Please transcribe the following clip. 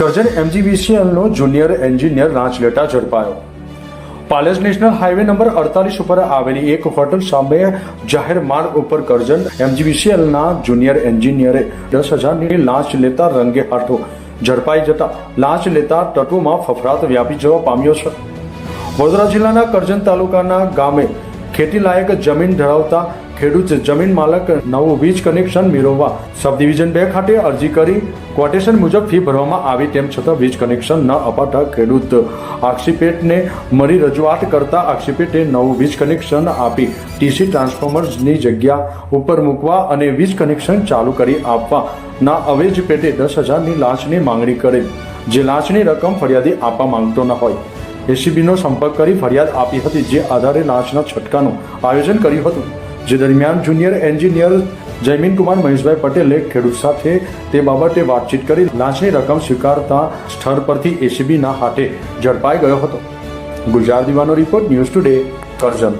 Karjan એમજીબીસીએલનો junior engineer લાંચ લેતા ઝડપાયો. પાલેજ નેશનલ હાઈવે નંબર અડતાલીસ ઉપર આવેલી એક હોટલ સામે જાહેર માર્ગ ઉપર કરજણ એમજીબીસીએલના જુનિયર એન્જિનિયરે દસ હજારની લાંચ લેતા રંગે હાથો ઝડપાઈ જતા લાંચ લેતા તત્વોમાં ફફડાટ વ્યાપી જવા પામ્યો છે. વડોદરા જિલ્લાના કરજણ તાલુકાના ગામે ખેતી લાયક જમીન ધરાવતા ખેડૂત જમીન માલક નવું વીજ કનેક્શન મેળવવા સબ ડિવિઝન બે ખાતે અરજી કરી ક્વોટેશન મુજબ ફી ભરવામાં આવી તેમ છતાં વીજ કનેક્શન ન અપાતા ખેડૂત આક્ષિપેટને મળી રજૂઆત કરતા આક્ષીપેટે નવું વીજ કનેક્શન આપી ટીસી ટ્રાન્સફોર્મર્સની જગ્યા ઉપર મૂકવા અને વીજ કનેક્શન ચાલુ કરી આપવાના અવેજ પેટે દસ હજારની લાંચની માંગણી કરે. જે લાંચની રકમ ફરિયાદી આપવા માંગતો ન હોય. એસીબીનો સંપર્ક કરી ફરિયાદ આપી હતી જે આધારે લાંચના છટકાનું આયોજન કર્યું હતું. જે દરમિયાન જુનિયર એન્જિનિયર જયમીન કુમાર મહેશભાઈ પટેલે ખેડૂત સાથે તે બાબતે વાતચીત કરી લાંચની રકમ સ્વીકારતા સ્થળ પરથી એસીબીના હાથે ઝડપાઈ ગયો હતો. ગુજરાત દીવાનો રિપોર્ટ ન્યૂઝ ટુડે કરજણ.